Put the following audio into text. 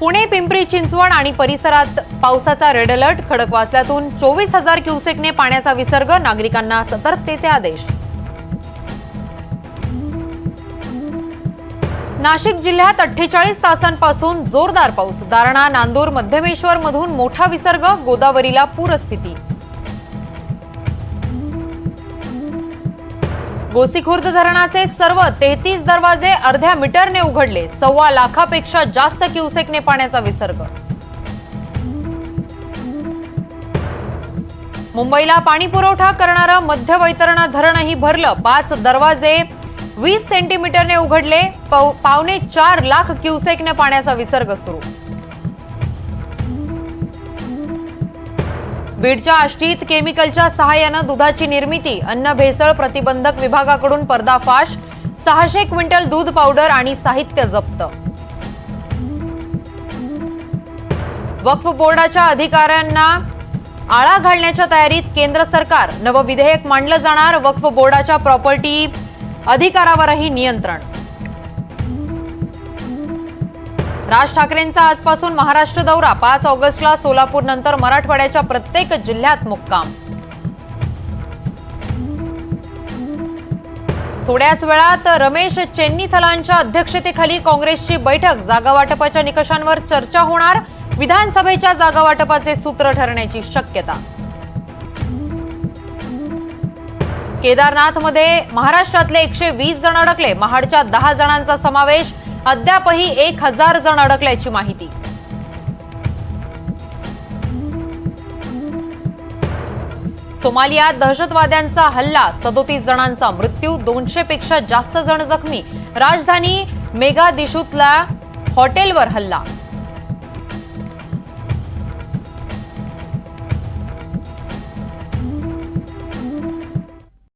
पुणे पिंपरी चिंचवड आणि परिसरात पावसाचा रेड अलर्ट खडकवासल्यातून चोवीस हजार क्युसेकने पाण्याचा विसर्ग नागरिकांना सतर्कतेचे आदेश. नाशिक जिल्ह्यात अठ्ठेचाळीस तासांपासून जोरदार पाऊस दारणा नांदूर मध्यमेश्वर मधून मोठा विसर्ग गोदावरीला पूरस्थिती. गोसीखुर्द धरणाचे सर्व तेहतीस दरवाजे अर्ध्या मीटरने उघडले. सव्वा लाखापेक्षा जास्त क्युसेकने पाण्याचा विसर्ग. मुंबईला पाणी पुरवठा करणारं मध्य वैतरणा धरणही भरलं. पाच दरवाजे वीस सेंटीमीटरने उघडले. पाव- पावणे चार लाख क्युसेकने पाण्याचा विसर्ग सुरू. बीडच्या आष्टीत केमिकलच्या सहाय्यानं दुधाची निर्मिती अन्न भेसळ प्रतिबंधक विभागाकडून पर्दाफाश सहाशे क्विंटल दूध पावडर आणि साहित्य जप्त. वक्फ बोर्डाच्या अधिकाऱ्यांना आळा घालण्याच्या तयारीत केंद्र सरकार. नवं विधेयक मांडलं जाणार. वक्फ बोर्डाच्या प्रॉपर्टी अधिकारावरही नियंत्रण. राज ठाकरेंचा आजपासून महाराष्ट्र दौरा. पाच ऑगस्टला सोलापूर नंतर मराठवाड्याच्या प्रत्येक जिल्ह्यात मुक्काम. थोड्याच वेळात रमेश चेन्नीथलांच्या अध्यक्षतेखाली काँग्रेसची बैठक. जागावाटपाच्या निकषांवर चर्चा होणार. विधानसभेच्या जागावाटपाचे सूत्र ठरण्याची शक्यता. केदारनाथमध्ये महाराष्ट्रातले एकशे वीस जण अडकले. महाडच्या दहा जणांचा समावेश. अद्यापही एक हजार जण अडकल्याची माहिती. सोमालियात दहशतवाद्यांचा हल्ला सदोतीस जणांचा मृत्यू दोनशे पेक्षा जास्त जण जखमी. राजधानी मेगादिशूतला हॉटेलवर हल्ला.